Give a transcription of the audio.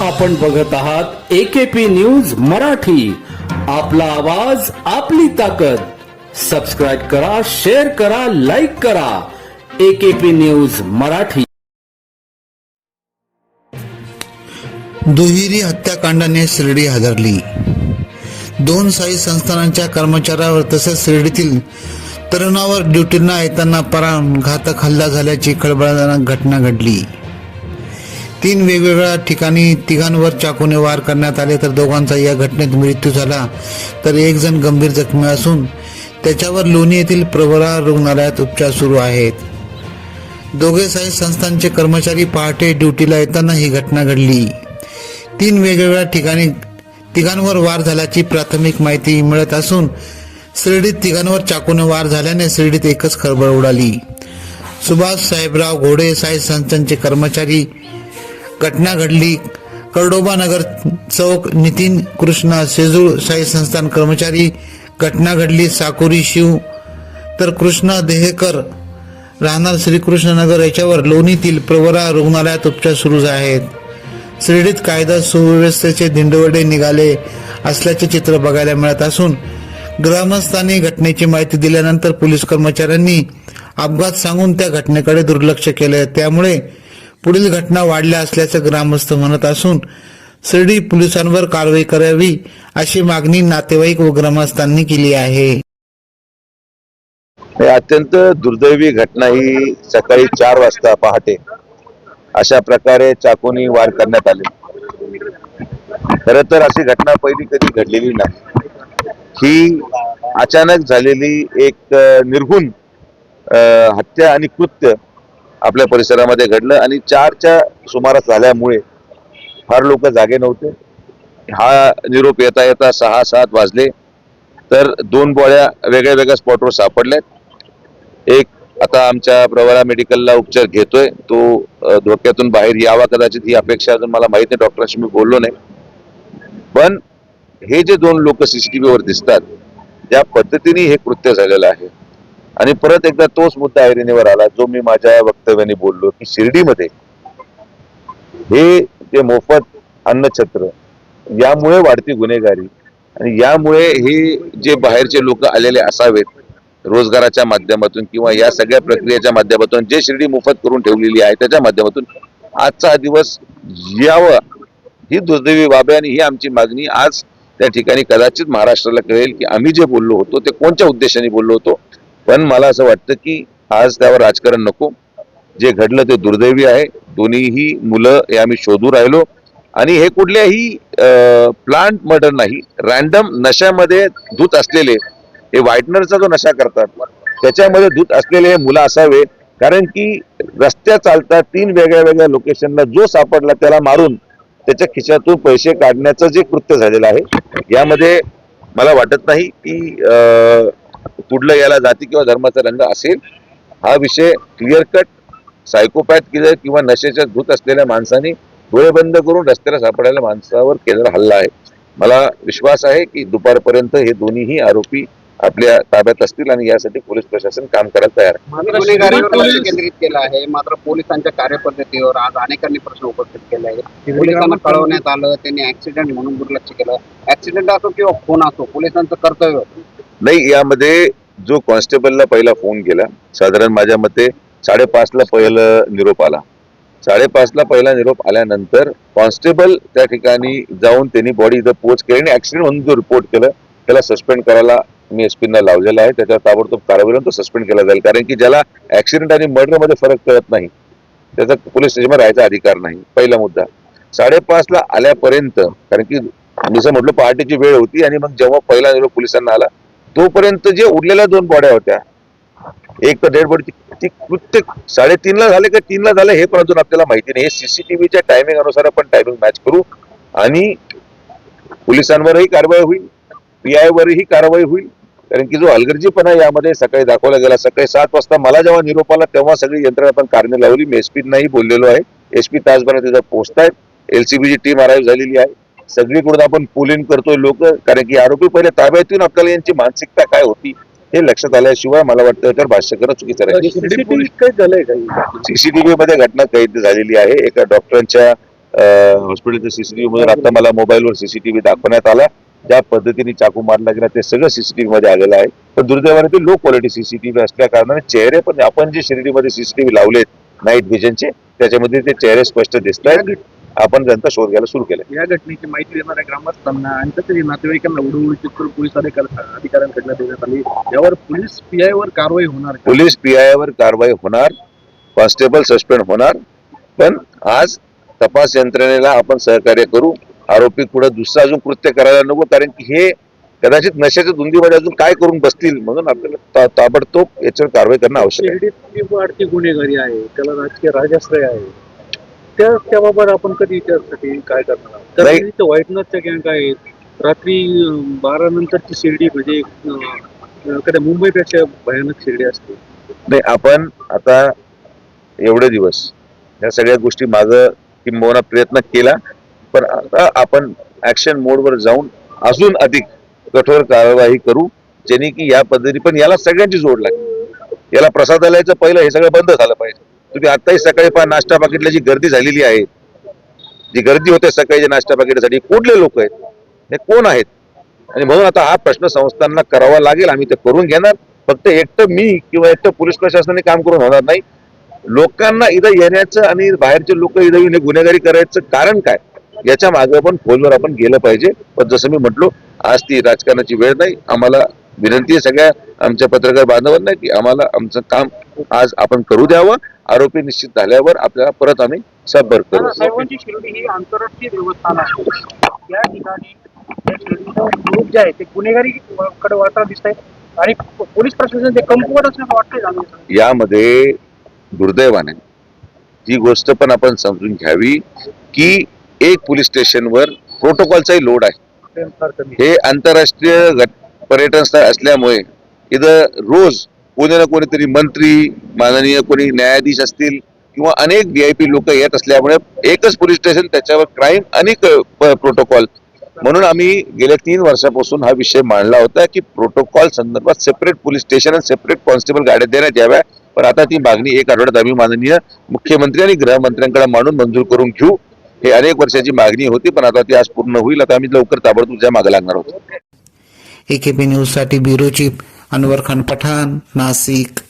आपण बघत आहात एकेपी न्यूज मराठी. आपला आवाज आपली ताकद. सबस्क्राईब करा शेअर करा लाईक करा. AKP news Marathi. दुहेरी हत्याकांडाने शिर्डी हादरली. दोन साई संस्थानांच्या कर्मचाऱ्यावर तसेच शिर्डीतील तरुणावर ड्युटींना येताना प्राणघातक हल्ला झाल्याची खळबळजनक घटना घडली. तीन वेगवेगळ्या ठिकाणी तिघांवर चाकूने वार करण्यात आले तर दोघांचा या घटनेत मृत्यू झाला. तर एक जण गंभीर जखमी असून त्याच्यावर लोणी येथील प्रवरा रुग्णालयात उपचार सुरू आहेत. दोघे साई संस्थांचे कर्मचारी पहाटे ड्युटीला येताना ही घटना घडली. तीन वेगवेगळ्या ठिकाणी तिघांवर वार झाल्याची प्राथमिक माहिती मिळत असून शिर्डीत तिघांवर चाकूने वार झाल्याने शिर्डीत एकच खळबळ उडाली. सुभाष साहेबराव घोडे साई संस्थांचे कर्मचारी घटना घडली. कर्डोबा नगर चौक नितीन कृष्णा सेजूळ साई संस्थान कर्मचारी. घटना घडली साकुरी शिव. तर कृष्णा देहेकर राहणार श्रीकृष्णनगर याच्यावर लोणीतील प्रवरा रुग्णालयात उपचार सुरू आहेत. शिर्डीत कायदा सुव्यवस्थेचे दिंडवडे निघाले असल्याचे चित्र बघायला मिळत असून ग्रामस्थांनी घटनेची माहिती दिल्यानंतर पोलीस कर्मचाऱ्यांनी अपघात सांगून त्या घटनेकडे दुर्लक्ष केले. त्यामुळे पुढील घटना वाढल्या असल्याचं ग्रामस्थ म्हणत असून शिर्डी पोलिसांवर कारवाई करावी अशी मागणी नातेवाईक व ग्रामस्थांनी केली आहे. हे अत्यंत दुर्दैवी घटना ही सकाळी चार वाजता पहाटे अशा प्रकारे चाकूनी वार करण्यात आले. खर तर अशी घटना पहिली कधी घडलेली नाही. ही अचानक झालेली एक अ, हत्या आणि कृत्य आपल्या परिसरामध्ये घडलं आणि चारच्या सुमारास झाल्यामुळे फार लोक जागे नव्हते. हा निरोप येता येता सहा सात वाजले. तर दोन बोळ्या वेगळ्या वेगळ्या स्पॉटवर सापडल्यात. एक आता आमच्या प्रवरा मेडिकलला उपचार घेतोय. तो धोक्यातून बाहेर यावा कदाचित ही अपेक्षा अजून मला माहीत नाही. डॉक्टरांशी मी बोललो नाही. पण हे जे दोन लोक सीसीटीव्हीवर दिसतात त्या पद्धतीने हे कृत्य झालेलं आहे. आणि परत एकदा तोच मुद्दा ऐरणीवर आला जो मी माझ्या वक्तव्याने बोललो की शिर्डीमध्ये हे जे मोफत अन्नछत्र यामुळे वाढती गुन्हेगारी आणि यामुळे हे जे बाहेरचे लोक आलेले असावेत रोजगाराच्या माध्यमातून किंवा या सगळ्या प्रक्रियेच्या माध्यमातून जे शिर्डी मोफत करून ठेवलेली आहे त्याच्या माध्यमातून आजचा हा दिवस यावं. ही दुर्दैवी बाब आहे आणि ही आमची मागणी आज त्या ठिकाणी कदाचित महाराष्ट्राला कळेल की आम्ही जे बोललो होतो ते कोणत्या उद्देशाने बोललो होतो पण मला असं वाटतं की आज त्यावर राजकारण नको. जे घडलं ते दुर्दैवी आहे. दोन्हीही मुलं हे आम्ही शोधू राहिलो. आणि हे कुठल्याही प्लांट मर्डर नाही रॅन्डम नशामध्ये धूत असलेले हे व्हाईटनरचा जो नशा करतात त्याच्यामध्ये धूत असलेले हे मुलं असावे. कारण की रस्त्या चालतात तीन वेगळ्या वेगळ्या लोकेशनला जो सापडला त्याला मारून त्याच्या खिशातून पैसे काढण्याचं जे कृत्य झालेलं आहे यामध्ये मला वाटत नाही की कुठलं याला जाती किंवा धर्माचा रंग असेल हा विषय क्लिअर कट सायकोपॅथ किंवा किंवा नशेच्या धूत असलेल्या माणसाने डोळे बंद करून रस्त्याला सापडायला माणसावर केलेला हल्ला आहे. मला विश्वास आहे की दुपारपर्यंत हे दोन्हीही आरोपी आपल्या ताब्यात असतील आणि यासाठी पोलीस प्रशासन काम करायला तयार आहे. केंद्रित केलं आहे. मात्र पोलिसांच्या कार्यपद्धतीवर आज अनेकांनी प्रश्न उपस्थित केले आहेत. पोलिसांना कळवण्यात आलं त्यांनी ऍक्सिडेंट म्हणून दुर्लक्ष केलं. ऍक्सिडेंट असो किंवा फोन असो पोलिसांचं कर्तव्य. नाही यामध्ये जो कॉन्स्टेबलला पहिला फोन केला साधारण माझ्या मते साडेपाचला पहिलं निरोप आला. साडेपाचला पहिला निरोप आल्यानंतर कॉन्स्टेबल त्या ठिकाणी जाऊन त्यांनी बॉडी इथं पोच केली आणि ऍक्सिडेंट म्हणून जो रिपोर्ट केलं त्याला सस्पेंड करायला मी एसपींना लावलेला आहे. त्याच्यावर ताबडतोब कारवाई तो सस्पेंड केला जाईल. कारण की ज्याला ऍक्सिडेंट आणि मर्डरमध्ये फरक कळत नाही त्याचा पोलीस स्टेशनवर राहायचा अधिकार नाही पहिला मुद्दा. साडेपाचला आल्यापर्यंत कारण की जसं म्हटलं पहाटेची वेळ होती आणि मग जेव्हा पहिला निरोप पोलिसांना आला तोपर्यंत जे उरलेल्या दोन बॉड्या होत्या एक तर डेड बॉडी ती कृत्य साडेतीनला झाले का तीनला झाले हे पण अजून आपल्याला माहिती नाही. हे सीसीटीव्हीच्या टायमिंग अनुसार आपण टायमिंग मॅच करू आणि पोलिसांवरही कारवाई होईल पीआय वरही कारवाई होईल. कारण की जो हलगर्जीपणा यामध्ये सकाळी दाखवला गेला. सकाळी सात वाजता मला जेव्हा निरोप आला तेव्हा सगळी यंत्रणा आपण कारणे लावली. मी एसपीनाही बोललेलो आहे. एसपी तासभरात तिथं पोहोचतायत. एलसीबीची टीम अराईव्ह झालेली आहे. सगळीकडून आपण पोलिंग करतोय लोक. कारण की आरोपी पहिले ताब्यात येऊन आपल्याला यांची मानसिकता काय होती हे लक्षात आल्याशिवाय मला वाटतं याच्यावर भाष्य करणं चुकीचं राहील. सीसीटीव्ही मध्ये घटना कैद झालेली आहे. एका डॉक्टरांच्या हॉस्पिटलच्या सीसीटीव्ही मधून आता मला मोबाईलवर सीसीटीव्ही दाखवण्यात आला. ज्या पद्धतीने चाकू मारला गेला ते सगळं सीसीटीव्ही मध्ये आलेलं आहे. पण दुर्दैवाने ते लो क्वालिटी सीसीटीव्ही असल्या कारणाने चेहरे पण आपण जे शिर्डीमध्ये सीसीटीव्ही लावलेत नाईट व्हिजनचे त्याच्यामध्ये ते चेहरे स्पष्ट दिसत आहेत आपण त्यांचा शोध घ्यायला सुरू केला. या घटनेची माहिती देणाऱ्या ग्रामस्थांना आणि तसंही नातेवाईकांना उडवडीची पोलीस अधिकाऱ्यांकडनं देण्यात आली. यावर पोलीस पीआय वर कारवाई होणार? पोलीस पीआय वर कारवाई होणार कॉन्स्टेबल सस्पेंड होणार पण आज तपास यंत्रणेला आपण सहकार्य करू आरोपी पुढे दुसरं अजून कृत्य करायला नको कारण की हे कदाचित नशेच्या धुंदीमध्ये अजून काय करून बसतील म्हणून आपल्याला ताबडतोब याच्यावर कारवाई करणं आवश्यक आहे. गुन्हेगारी आहे त्याला राजकीय राजाश्रय आहे. त्या त्याबाबत आपण कधी त्यासाठी काय करणार आहोत? कारण नाही. इथं व्हाईटनरच्या गँग आहेत रात्री अं, बारा नंतरची शिर्डी म्हणजे अं, कधी मुंबईपेक्षा भयानक शिर्डी असते नाही आपण आता एवढे दिवस या सगळ्या गोष्टी माग किंबहुना प्रयत्न केला पण आता आपण ऍक्शन मोडवर जाऊन अजून अधिक कठोर कारवाई करू ज्याने की या पद्धती पण याला सगळ्यांची जोड लागेल याला प्रसादालयाचं पहिलं हे सगळं बंद झालं पाहिजे तुम्ही आताही सकाळी पहा नाश्ता पाकिटला जी गर्दी झालेली आहे जी गर्दी होते सकाळी नाश्ता पाकिटासाठी कुठले लोक आहेत? हे कोण आहेत? आणि म्हणून आता हा प्रश्न संस्थांना करावा लागेल आम्ही ते करून घेणार. फक्त एकटं मी किंवा एकटं पोलीस प्रशासनाने काम करून होणार नाही. लोकांना इथं येण्याचं आणि बाहेरचे लोक इथं येऊन गुन्हेगारी करायचं कारण काय? याच्या मागे पण खोलवर आपण गेलं पाहिजे. पण जसं मी म्हटलो आज ती राजकारणाची वेळ नाही. आम्हाला विनंती आहे सगळ्या आमच्या पत्रकार बांधवांना की आम्हाला आमचं काम आज आपण करू द्यावं. आरोपी निश्चित झाल्यावर आपल्याला परत आम्ही सबबर करू. शिर्डी ही आंतरराष्ट्रीय देवस्थान आहे. या ठिकाणी त्या शिर्डीचं ग्रुप जे आहे ते गुन्हेगारी कडे वाटा दिसत आणि पोलीस प्रशासन ते कमकुवत असल्याचं वाटतंय यामध्ये दुर्दैवाने ही गोष्ट पण आपण समजून घ्यावी की एक पोलीस स्टेशनवर प्रोटोकॉलचाही लोड आहे. हे आंतरराष्ट्रीय पर्यटन स्थळ असल्यामुळे इथं रोज कोणी ना कोणीतरी मंत्री माननीय कोणी न्यायाधीश असतील किंवा अनेक व्हीआयपी लोक येत असल्यामुळे एकच पोलीस स्टेशन त्याच्यावर क्राईम आणि प्रोटोकॉल म्हणून आम्ही गेल्या तीन वर्षापासून हा विषय मांडला होता की प्रोटोकॉल संदर्भात सेपरेट पोलीस स्टेशन आणि सेपरेट कॉन्स्टेबल गाड्या देण्यात याव्या. पण आता ती मागणी एक आठवड्यात आम्ही माननीय मुख्यमंत्री आणि गृहमंत्र्यांकडे मांडून मंजूर करून घेऊ. हे अनेक वर्षाची मागणी होती पण आता ती आज पूर्ण होईल. आता आम्ही लवकर ताबडतोब त्या मागे लागणार होतो एकेपी न्यूजसाठी ब्युरो चीफ अनवर खान पठाण नाशिक